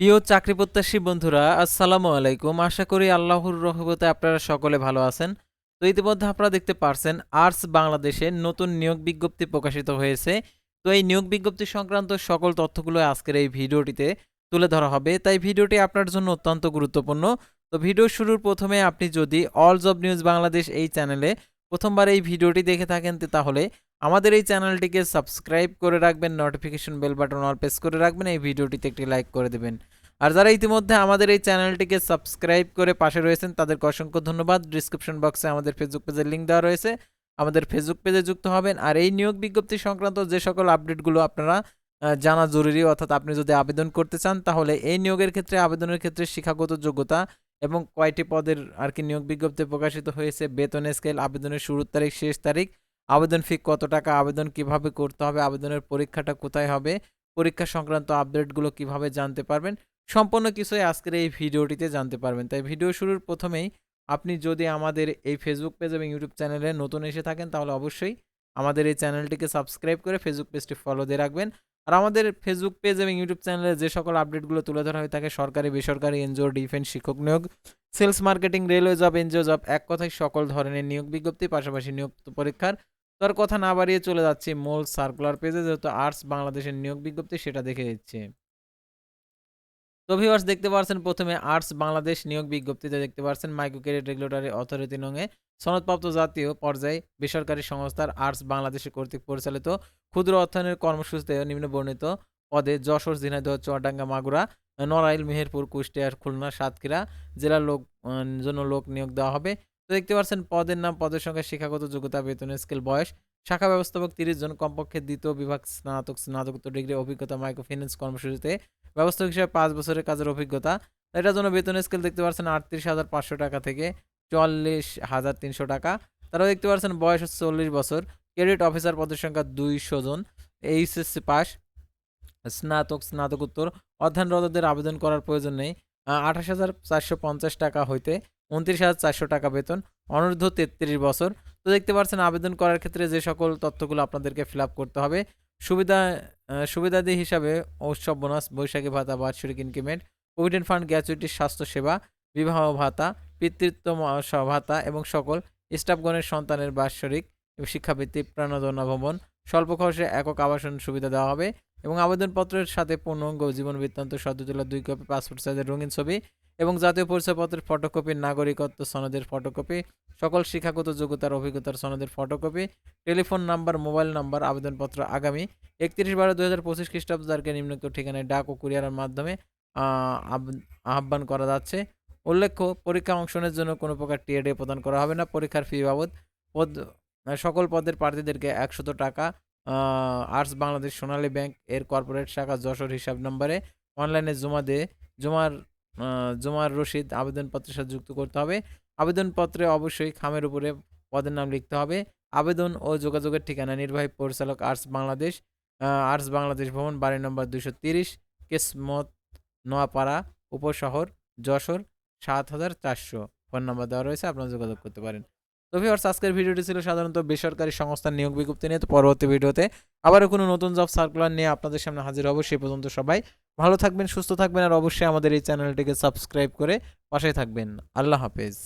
প্রিয় চাকরি প্রত্যাশী বন্ধুরা, আসসালামু আলাইকুম। আশা করি আল্লাহর রহমতে আপনারা সকলে ভালো আছেন। তো ইতিমধ্যে আপনারা দেখতে পারছেন আর্টস বাংলাদেশে নতুন নিয়োগ বিজ্ঞপ্তি প্রকাশিত হয়েছে। তো এই নিয়োগ বিজ্ঞপ্তি সংক্রান্ত সকল তথ্যগুলো আজকের এই ভিডিওটিতে তুলে ধরা হবে। তাই ভিডিওটি আপনার জন্য অত্যন্ত গুরুত্বপূর্ণ। তো ভিডিও শুরুর প্রথমে আপনি যদি অল জব নিউজ বাংলাদেশ এই চ্যানেলে প্রথমবার এই ভিডিওটি দেখে থাকেন তাহলে আমাদের এই চ্যানেলটিকে সাবস্ক্রাইব করে রাখবেন notification bell button all press করে রাখবেন, এই ভিডিওটিতে একটি লাইক করে দেবেন। আর যারা ইতিমধ্যে আমাদের এই চ্যানেলটিকে সাবস্ক্রাইব করে পাশে রয়েছেন, তাদেরকে অসংখ্য ধন্যবাদ। ডিসক্রিপশন বক্সে আমাদের ফেসবুক পেজের লিঙ্ক দেওয়া রয়েছে। আমাদের ফেসবুক পেজে যুক্ত হবেন। আর এই নিয়োগ বিজ্ঞপ্তি সংক্রান্ত যে সকল আপডেটগুলো আপনারা জানা জরুরি, অর্থাৎ আপনি যদি আবেদন করতে চান, তাহলে এই নিয়োগের ক্ষেত্রে, আবেদনের ক্ষেত্রে শিক্ষাগত যোগ্যতা এবং কয়টি পদের আর কি নিয়োগ বিজ্ঞপ্তি প্রকাশিত হয়েছে, বেতন স্কেল আবেদনের শুরুর তারিখ, শেষ তারিখ আবেদন ফি কত টাকা, আবেদন কীভাবে করতে হবে, আবেদনের পরীক্ষাটা কোথায় হবে, পরীক্ষা সংক্রান্ত আপডেটগুলো কীভাবে জানতে পারবেন, সম্পূর্ণ কিছুই আজকের এই ভিডিওটিতে জানতে পারবেন। তাই ভিডিও শুরুর প্রথমেই আপনি যদি আমাদের এই ফেসবুক পেজ এবং ইউটিউব চ্যানেলে নতুন এসে থাকেন, তাহলে অবশ্যই আমাদের এই চ্যানেলটিকে সাবস্ক্রাইব করে ফেসবুক পেজটি ফলো দিয়ে রাখবেন। আর আমাদের ফেসবুক পেজ এবং ইউটিউব চ্যানেলে যে সকল আপডেটগুলো তুলে ধরা হয়ে থাকে, সরকারি, বেসরকারি এনজিও ডিফেন্স শিক্ষক নিয়োগ sales marketing railway job NGO job এক কথায় সকল ধরনের নিয়োগ বিজ্ঞপ্তি, পাশাপাশি নিয়োগ পরীক্ষার তার কথা না বাড়িয়ে চলে যাচ্ছি মূল সার্কুলার পেজে যেহেতু আর্টস বাংলাদেশের নিয়োগ বিজ্ঞপ্তি সেটা দেখে দিচ্ছে তো ভিউয়ার্স দেখতে পাচ্ছেন প্রথমে আর্টস বাংলাদেশ নিয়োগ বিজ্ঞপ্তিতে দেখতে পাচ্ছেন মাইক্রো ক্রেডিট রেগুলেটরি অথরিটি নঙে সনদপ্রাপ্ত জাতীয় পর্যায়ে বেসরকারি সংস্থার আর্টস বাংলাদেশে কর্তৃক পরিচালিত ক্ষুদ্র অর্থায়নের কর্মসূচিতে নিম্ন বর্ণিত পদে যশোর, ঝিনাইদহ, চুয়াডাঙ্গা, মাগুরা, নড়াইল, মেহেরপুর, কুষ্টিয়া, খুলনা, সাতক্ষীরা জেলার লোক জন্য লোক নিয়োগ দেওয়া হবে। তো দেখতে পাচ্ছেন পদের নাম, পদের সংখ্যা শিক্ষাগত যোগ্যতা, বেতন, স্কেল, বয়স, শাখা ব্যবস্থাপক তিরিশ জন, কমপক্ষে দ্বিতীয় বিভাগ স্নাতক, স্নাতকোত্তর ডিগ্রি, অভিজ্ঞতা মাইক্রো ফিন্যান্স কর্মসূচিতে ব্যবস্থাপক হিসেবে পাঁচ বছরের কাজের অভিজ্ঞতা। এটার জন্য বেতন স্কেল দেখতে পাচ্ছেন আটত্রিশ হাজার পাঁচশো টাকা থেকে চল্লিশ হাজার তিনশো টাকা। তারাও দেখতে পাচ্ছেন বয়স হচ্ছে চল্লিশ বছর ক্রেডিট অফিসার পদের সংখ্যা দুইশো জন, এইচএসসি পাস, স্নাতক, স্নাতকোত্তর, অধ্যয়নরতদের আবেদন করার প্রয়োজন নেই। আঠাশ হাজার চারশো পঞ্চাশ টাকা হইতে উনত্রিশ হাজার চারশো টাকা বেতন, অনূর্ধ্ব তেত্রিশ বছর। তো দেখতে পাচ্ছেন, আবেদন করার ক্ষেত্রে যে সকল তথ্যগুলো আপনাদেরকে ফিল আপ করতে হবে, সুবিধা সুবিধাদি হিসাবে উৎসব বোনাস, বৈশাখী ভাতা বার্ষিক ইনক্রিমেন্ট, প্রভিডেন্ট ফান্ড গ্র্যাচুইটি স্বাস্থ্য সেবা, বিবাহ ভাতা, পিতৃত্ব ভাতা এবং সকল স্টাফগণের সন্তানের বাৎসরিক শিক্ষাবৃত্তি প্রাণোদনা ভবন, স্বল্প খরচে একক আবাসন সুবিধা দেওয়া হবে এবং আবেদনপত্রের সাথে পূর্ণাঙ্গ জীবন বৃত্তান্ত, সদ্য তোলা দুই কপি, পাসপোর্ট সাইজের রঙিন ছবি এবং জাতীয় পরিচয়পত্রের ফটোকপি নাগরিকত্ব সনদের ফটোকপি সকল শিক্ষাগত যোগ্যতার অভিজ্ঞতার সনদের photocopy telephone number mobile number আবেদনপত্র আগামী একত্রিশ বারো দু হাজার পঁচিশ খ্রিস্টাব্দ তারিখে নিম্নলিখিত ঠিকানায় ডাক ও কুরিয়ারের মাধ্যমে আহ্বান করা যাচ্ছে। উল্লেখ্য, পরীক্ষা অংশনের জন্য কোনো প্রকার টিএডে প্রদান করা হবে না। পরীক্ষার ফি বাবদ পদ, সকল পদের প্রার্থীদেরকে একশত টাকা আর্টস বাংলাদেশ সোনালী ব্যাংক এর কর্পোরেট শাখা যশোর হিসাব নম্বরে অনলাইনে জমা দিয়ে জমার জমার রশিদ আবেদনপত্রের সাথে যুক্ত করতে হবে। আবেদনপত্রে অবশ্যই খামের উপরে পদের নাম লিখতে হবে। আবেদন ও যোগাযোগের ঠিকানা নির্বাহী পরিচালক আর্টস বাংলাদেশ। আর্টস বাংলাদেশ ভবন, বাড়ি নম্বর দুশো তিরিশ, কেসমত, নোয়াপাড়া, উপশহর, যশোর, সাত হাজার চারশো। ফোন নম্বর দেওয়া রয়েছে, আপনারা যোগাযোগ করতে পারেন। তো ভিউয়ার্স আজকের ভিডিওটি ছিল সাধারণত বেসরকারি সংস্থার নিয়োগ বিজ্ঞপ্তি নিয়ে। তো পরবর্তী ভিডিওতে আবারও কোনো নতুন জব সার্কুলার নিয়ে আপনাদের সামনে হাজির হব সেই পর্যন্ত সবাই ভালো থাকবেন, সুস্থ থাকবেন, আর অবশ্যই আমাদের এই চ্যানেলটিকে সাবস্ক্রাইব করে পাশে থাকবেন। আল্লাহ হাফেজ।